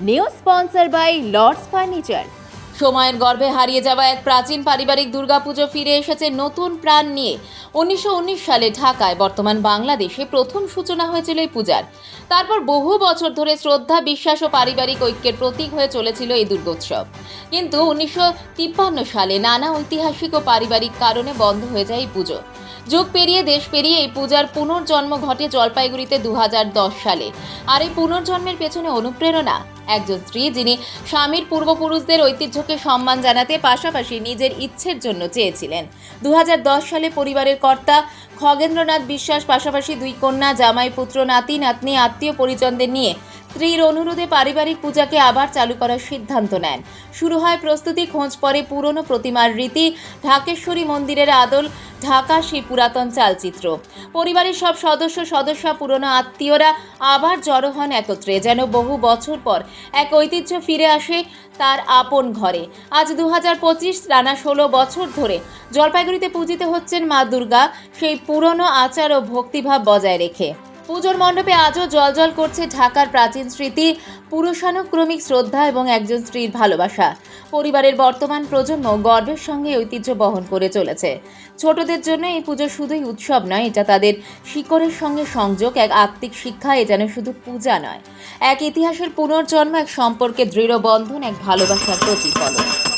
New sponsor by Lords furniture সময়ের গর্ভে হারিয়ে যাওয়া এক প্রাচীন পারিবারিক দুর্গাপুজো ফিরে এসেছে নতুন প্রাণ নিয়ে। উনিশশো উনিশ সালে ঢাকায় বর্তমান বাংলাদেশে প্রথম সূচনা হয়েছিল এই পূজার। তারপর বহু বছর ধরে শ্রদ্ধা, বিশ্বাস ও পারিবারিক ঐক্যের প্রতীক হয়ে চলেছিল এই দুর্গোৎসব। কিন্তু উনিশশো তিপ্পান্ন সালে নানা ঐতিহাসিক ও পারিবারিক কারণে বন্ধ হয়ে যায় এই পুজো। যুগ পেরিয়ে দেশ পেরিয়ে এই পূজার পুনর্জন্ম ঘটে জলপাইগুড়িতে দু হাজার দশ সালে। আর এই পুনর্জন্মের পেছনে অনুপ্রেরণা একজন স্ত্রী যিনি স্বামীর পূর্বপুরুষদের ঐতিহ্যকে সম্মান জানাতে পাশাপাশি নিজের ইচ্ছের জন্য চেয়েছিলেন। দু হাজার দশ সালে পরিবারের কর্তা খগেন্দ্রনাথ বিশ্বাস, পাশাপাশি দুই কন্যা, জামাই পুত্র, নাতি, নাতনি আত্মীয় পরিজনদের নিয়ে স্ত্রীর অনুরোধে পারিবারিক পূজাকে আবার চালু করার সিদ্ধান্ত নেন। শুরু হয় প্রস্তুতি, খোঁজ পরে পুরনো প্রতিমার রীতি, ঢাকেশ্বরী মন্দিরের আদল, ঢাকা সেই পুরাতন চালচিত্র। পরিবারের সব সদস্য, সদস্যা, পুরনো আত্মীয়রা আবার জড়ো হন একত্রে। যেন বহু বছর পর এক ঐতিহ্য ফিরে আসে তার আপন ঘরে। আজ দু হাজার পঁচিশ, টানা ষোলো বছর ধরে জলপাইগুড়িতে পূজিত হচ্ছেন মা দুর্গা, সেই পুরনো আচার ও ভক্তিভাব বজায় রেখে। পুজোর মণ্ডপে আজও জলজল করছে ঢাকার প্রাচীন স্মৃতি, পুরুষানুক্রমিক শ্রদ্ধা এবং একজন স্ত্রীর ভালোবাসা। পরিবারের বর্তমান প্রজন্ম গর্বের সঙ্গে ঐতিহ্য বহন করে চলেছে। ছোটদের জন্য এই পুজো শুধুই উৎসব নয়, এটা তাদের শিকড়ের সঙ্গে সংযোগ, এক আত্মিক শিক্ষা, এ যেন শুধু পূজা নয়। এক ইতিহাসের পুনর্জন্ম, এক সম্পর্কে দৃঢ় বন্ধন, এক ভালোবাসার প্রতিফলন।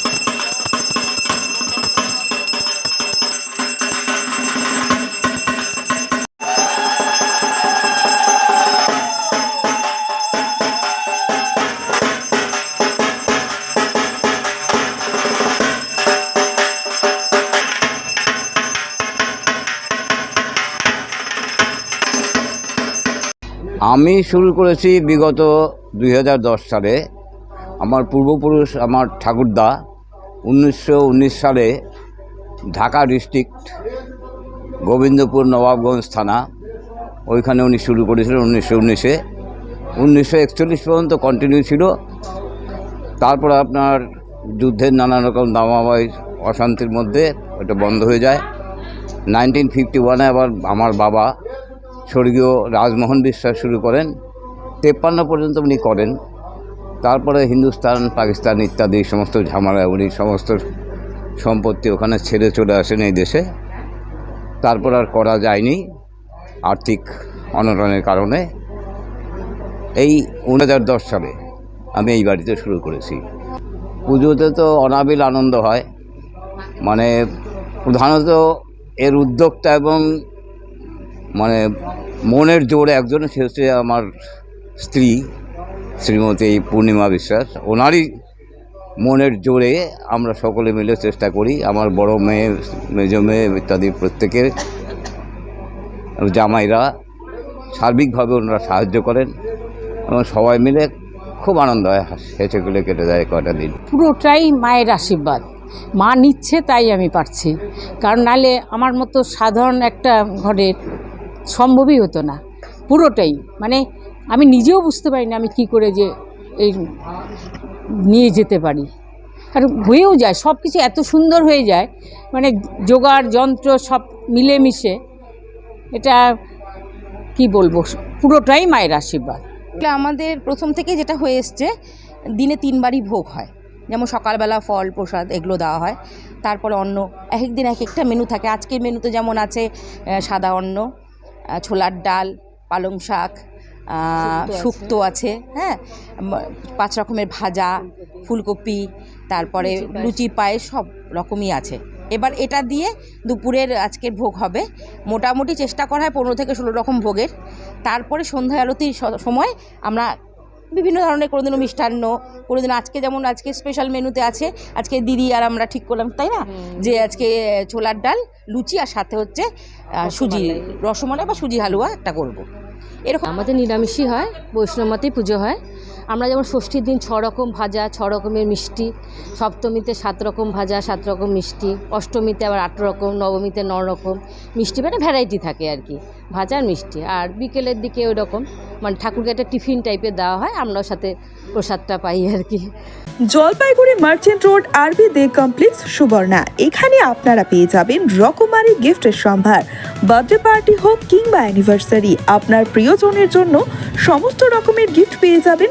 আমি শুরু করেছি বিগত দুই হাজার দশ সালে। আমার পূর্বপুরুষ আমার ঠাকুরদা উনিশশো উনিশ সালে ঢাকা ডিস্ট্রিক্ট গোবিন্দপুর নবাবগঞ্জ থানা, ওইখানে উনি শুরু করেছিলেন উনিশশো উনিশে উনিশশো একচল্লিশ পর্যন্ত কন্টিনিউ ছিল। তারপর আপনার যুদ্ধের নানা রকম দামাবাই অশান্তির মধ্যে ওটা বন্ধ হয়ে যায়। নাইনটিন ফিফটি ওয়ানে আবার আমার বাবা স্বর্গীয় রাজমোহন বিশ্বাস শুরু করেন। তেপ্পান্ন পর্যন্ত উনি করেন। তারপরে হিন্দুস্তান, পাকিস্তান ইত্যাদি সমস্ত ঝামেলা উনি সমস্ত সম্পত্তি ওখানে ছেড়ে চলে আসেন এই দেশে। তারপর আর করা যায়নি আর্থিক অনটনের কারণে। এই দশ সালে আমি এই বাড়িতে শুরু করেছি। পুজোতে তো অনাবিল আনন্দ হয়। মানে প্রধানত এর উদ্যোক্তা এবং মানে মনের জোর একজন সে হচ্ছে আমার স্ত্রী, শ্রীমতী পূর্ণিমা বিশ্বাস। ওনারই মনের জোরে আমরা সকলে মিলে চেষ্টা করি। আমার বড় মেয়ে, মেজ মেয়ে ইত্যাদি প্রত্যেকের জামাইরা সার্বিকভাবে ওনারা সাহায্য করেন এবং সবাই মিলে খুব আনন্দ হয়, হেসে গুলে কেটে যায় কয়টা দিন। পুরোটাই মায়ের আশীর্বাদ। মা নিচ্ছে তাই আমি পারছি। কারণ নালে আমার মতো সাধারণ একটা ঘরের সম্ভবই হতো না। পুরোটাই। মানে আমি নিজেও বুঝতে পারি না আমি কি করে যে এই নিয়ে যেতে পারি। আর হয়েও যায় সব কিছু এত সুন্দর হয়ে যায় মানে জোগাড়, যন্ত্র সব মিলেমিশে। এটা কি বলব? পুরোটাই মায়ের আশীর্বাদ। আমাদের প্রথম থেকে যেটা হয়ে এসছে, দিনে তিনবারই ভোগ হয়। যেমন সকালবেলা ফল, প্রসাদ এগুলো দেওয়া হয়। তারপরে অন্ন এক এক দিন এক একটা মেনু থাকে। আজকের মেনুতে যেমন আছে সাদা অন্ন ছোলার ডাল পালং শাক শুক্ত আছে। হ্যাঁ? পাঁচ রকমের ভাজা ফুলকপি তারপরে লুচি পায়েস। সব রকমই আছে। এবার এটা দিয়ে দুপুরের আজকের ভোগ হবে। মোটামুটি চেষ্টা করা হয় পনেরো থেকে ষোলো রকম ভোগের। তারপরে সন্ধ্যা আরতির সময় আমরা বিভিন্ন ধরনের কোনোদিনও মিষ্টান্ন কোনোদিন আজকে যেমন আজকে স্পেশাল মেনুতে আছে আজকে দিদি আর আমরা ঠিক করলাম তাই না? যে আজকে ছোলার ডাল লুচি আর সাথে হচ্ছে সুজি রসমালাই বা সুজি হালুয়া একটা করব। এরকম আমাদের নিরামিষই হয় বৈষ্ণবমাতেই পুজো হয়। আমরা যেমন ষষ্ঠীর দিন ছ রকম ভাজা ছ রকমের মিষ্টি, সপ্তমীতে সাত রকম ভাজা সাত রকম মিষ্টি, অষ্টমীতে আবার আট রকম নবমীতে ন রকম মিষ্টি মানে ভ্যারাইটি থাকে আর কি, ভাজা আর মিষ্টি। আর বিকেলের দিকে ওই রকম মানে ঠাকুরকে একটা টিফিন টাইপের দেওয়া হয়, আমরাও সাথে প্রসাদটা পাই আর কি। জলপাইগুড়ি মার্চেন্ট রোড আরবি দে কমপ্লেক্স সুবর্ণা, এখানে আপনারা পেয়ে যাবেন রকমারি গিফটের সম্ভার বার্থডে পার্টি হোক কিংবা অ্যানিভার্সারি আপনার প্রিয়জনের জন্য সমস্ত রকমের গিফট পেয়ে যাবেন